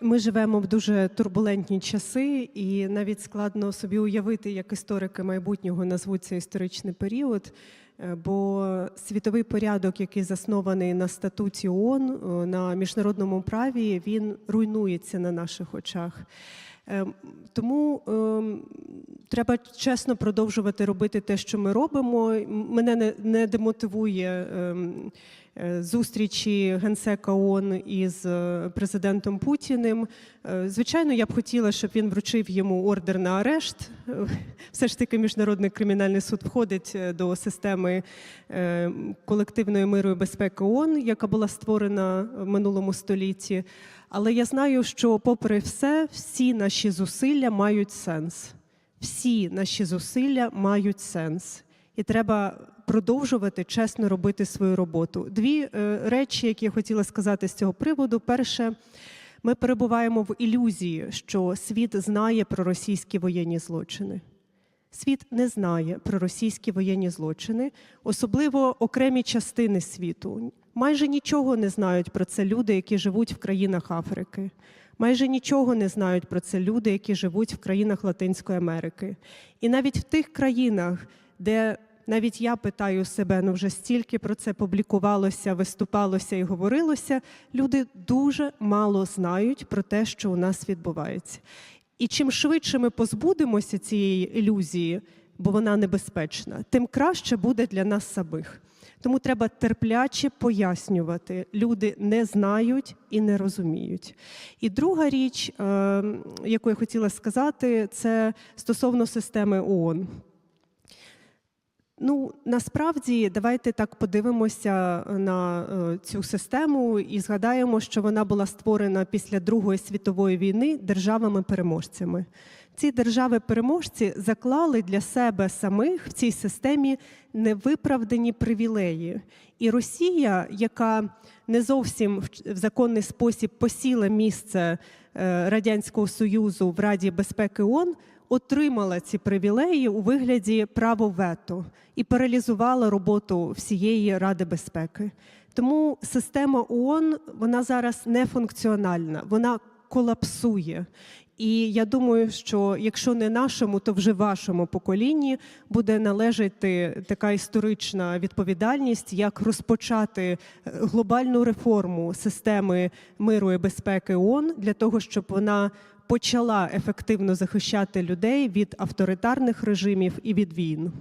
Ми живемо в дуже турбулентні часи, і навіть складно собі уявити, як історики майбутнього назвуть цей історичний період. Е, Бо світовий порядок, який заснований на статуті ООН, е, на міжнародному праві, він руйнується на наших очах. Е, Тому ем, треба чесно продовжувати робити те, що ми робимо. Мене не, не демотивує ем, е, зустрічі генсека ООН із е, президентом Путіним. Е, Звичайно, я б хотіла, щоб він вручив йому ордер на арешт. Все ж таки, міжнародний кримінальний суд входить до системи колективної миру і безпеки ООН, яка була створена в минулому столітті. Але я знаю, що, попри все, всі наші зусилля мають сенс. Всі наші зусилля мають сенс. І треба продовжувати чесно робити свою роботу. Дві е, речі, які я хотіла сказати з цього приводу. Перше, ми перебуваємо в ілюзії, що світ знає про російські воєнні злочини. Світ не знає про російські воєнні злочини, особливо окремі частини світу. Майже нічого не знають про це люди, які живуть в країнах Африки. Майже нічого не знають про це люди, які живуть в країнах Латинської Америки. І навіть в тих країнах, де навіть я питаю себе, ну вже стільки про це публікувалося, виступалося і говорилося. Люди дуже мало знають про те, що у нас відбувається. І чим швидше ми позбудемося цієї ілюзії, бо вона небезпечна, тим краще буде для нас самих. Тому треба терпляче пояснювати. Люди не знають і не розуміють. І друга річ, е, яку я хотіла сказати, це стосовно системи ООН. Ну, насправді, давайте так подивимося на е, цю систему і згадаємо, що вона була створена після Другої світової війни державами-переможцями. Ці держави-переможці заклали для себе самих в цій системі невиправдані привілеї. І Росія, яка не зовсім в законний спосіб посіла місце е, Радянського Союзу в Раді безпеки ООН, отримала ці привілеї у вигляді право вето і паралізувала роботу всієї Ради безпеки. Тому система ООН вона зараз не функціональна, вона колапсує. І я думаю, що якщо не нашому, то вже вашому поколінні буде належати така історична відповідальність, як розпочати е, глобальну реформу системи миру і безпеки ООН для того, щоб вона почала ефективно захищати людей від авторитарних режимів і від війн.